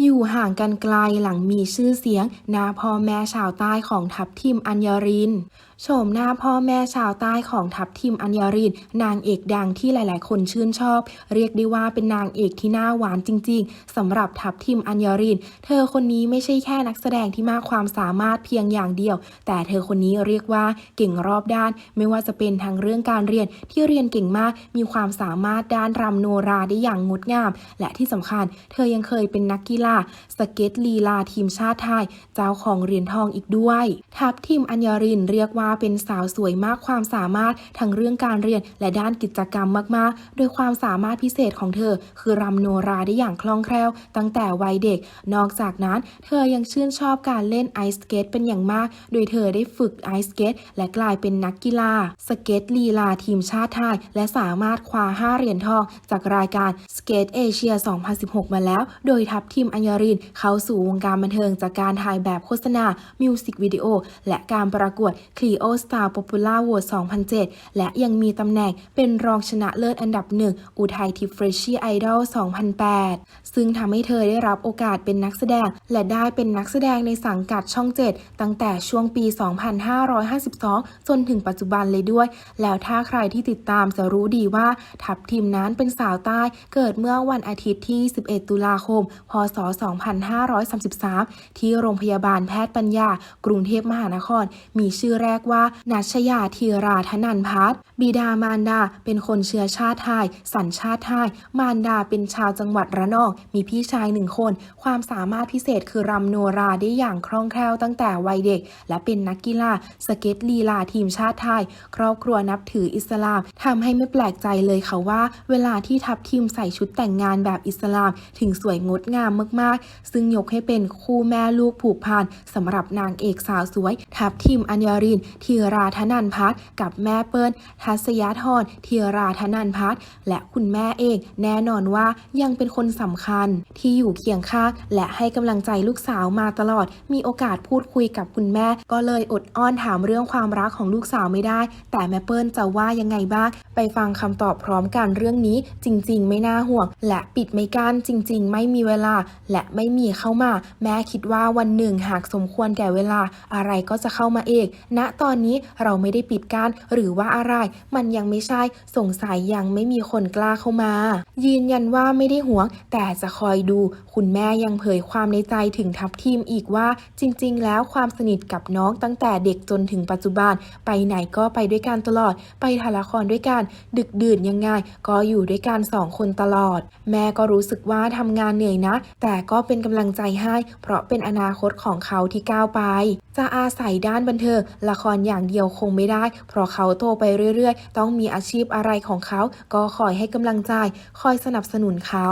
อยู่ห่างกันไกลหลังมีชื่อเสียงนาพ่อแม่ชาวใต้ของทัพทิมอัญญรินโฉมหน้าพ่อแม่ชาวใต้ของทัพทิมอัญญรินนางเอกดังที่หลาย ๆ คนชื่นชอบ เรียกได้ว่าเป็นนางเอกที่หน้าหวานจริง ๆสำหรับทัพทิมอัญญริน เธอคนนี้ไม่ใช่แค่นักแสดงที่มากความสามารถเพียงอย่างเดียว แต่เธอคนนี้เรียกว่าเก่งรอบด้าน ไม่ว่าจะเป็นทางเรื่องการเรียนที่เรียนเก่งมาก มีความสามารถด้านรำโนราได้อย่างงดงาม และที่สำคัญ เธอยังเคยเป็นนักกีฬาสเก็ตลีลาทีมชาติไทย เจ้าของเหรียญทองอีกด้วย ทัพทีมอัญญรินเรียกว่าเป็นสาวสวยมากความสามารถทั้งเรื่องการเรียนและด้านกิจกรรมมากๆ โดยความสามารถพิเศษของเธอ คือรำโนราได้อย่างคล่องแคล่ว ตั้งแต่วัยเด็ก นอกจากนั้น เธอยังชื่นชอบการเล่นไอสเกตเป็นอย่างมาก โดยเธอได้ฝึกไอสเกตและกลายเป็นนักกีฬา สเก็ตลีลาทีมชาติไทย และสามารถคว้า 5 เหรียญทอง จากรายการสเก็ตเอเชีย 2016 มาแล้ว โดยทัพทีมอัญญริน เข้าสู่วงการบันเทิงจากการถ่ายแบบโฆษณา มิวสิกวิดีโอ และการประกวดคลี Clio Star Popular Award 2007 และยังมีตำแหน่งเป็นรองชนะเลิศอันดับหนึ่งอุทัยทิพย์เฟรชชี่ไอดอล2008 ซึ่งทำให้เธอได้รับโอกาสเป็นนักแสดง และได้เป็นนักแสดงในสังกัดช่อง 7 ตั้งแต่ช่วงปี 2552 จนถึงปัจจุบันเลยด้วย แล้วถ้าใครที่ติดตามจะรู้ดีว่า ทัพทีมนั้นเป็นสาวใต้เกิดเมื่อวันอาทิตย์ที่ 11 ตุลาคม พศ 2533 ที่โรงพยาบาลแพทย์ปัญญา กรุงเทพมหานคร มีชื่อแรกว่านัชยาธีราธนันพัฒบิดามารดาเป็นคนเชื้อชาติไทย สัญชาติไทย มารดาเป็นชาวจังหวัดระนอง มีพี่ชายหนึ่งคน ความสามารถพิเศษคือรำโนราได้อย่างคล่องแคล่วตั้งแต่วัยเด็ก และเป็นนักกีฬาสเก็ตลีลาทีมชาติไทย ครอบครัวนับถืออิสลามทำให้ไม่แปลกใจเลยค่ะว่า เวลาที่ทัพทีมใส่ชุดแต่งงานแบบอิสลาม ถึงสวยงดงามมากๆ ซึ่งยกให้เป็นคู่แม่ลูกผูกพันสำหรับนางเอกสาวสวย ทัพทีมอัญญรินธีราธนันพัฒน์กับแม่เปิ้ลทัศยาธรธีราธนันพัฒน์และคุณแม่เองแน่นอนว่ายังเป็นคนสำคัญ ที่อยู่เคียงข้างและให้กำลังใจลูกสาวมาตลอด มีโอกาสพูดคุยกับคุณแม่ ก็เลยอดอ้อนถามเรื่องความรักของลูกสาวไม่ได้ แต่แม่เปิ้ลจะว่ายังไงบ้าง ไปฟังคำตอบพร้อมกันเรื่องนี้ จริง ๆ ไม่น่าห่วง และปิดไม่กั้นจริง ๆ ไม่มีเวลา และไม่มีเข้ามา แม่คิดว่าวันหนึ่งหากสมควรแก่เวลา อะไรก็จะเข้ามาเองณตตอนนี้เราไม่ได้ปิดกั้นหรือว่าอะไร มันยังไม่ใช่สงสัยยังไม่มีคนกล้าเข้ามา ยืนยันว่าไม่ได้หวง แต่จะคอยดู คุณแม่ยังเผยความในใจถึงทัพทีมอีกว่า จริง ๆ แล้วความสนิทกับน้องตั้งแต่เด็กจนถึงปัจจุบัน ไปไหนก็ไปด้วยกันตลอด ไปถ่ายละครด้วยกัน ดึกดื่นยังไงก็อยู่ด้วยกันสองคนตลอด แม่ก็รู้สึกว่าทำงานเหนื่อยนะ แต่ก็เป็นกำลังใจให้ เพราะเป็นอนาคตของเขาที่ก้าวไป จะอาศัยด้านบันเทิงละครอย่างเดียวคงไม่ได้ เพราะเขาโตไปเรื่อยๆ ต้องมีอาชีพอะไรของเขา ก็คอยให้กำลังใจ คอยสนับสนุนเขา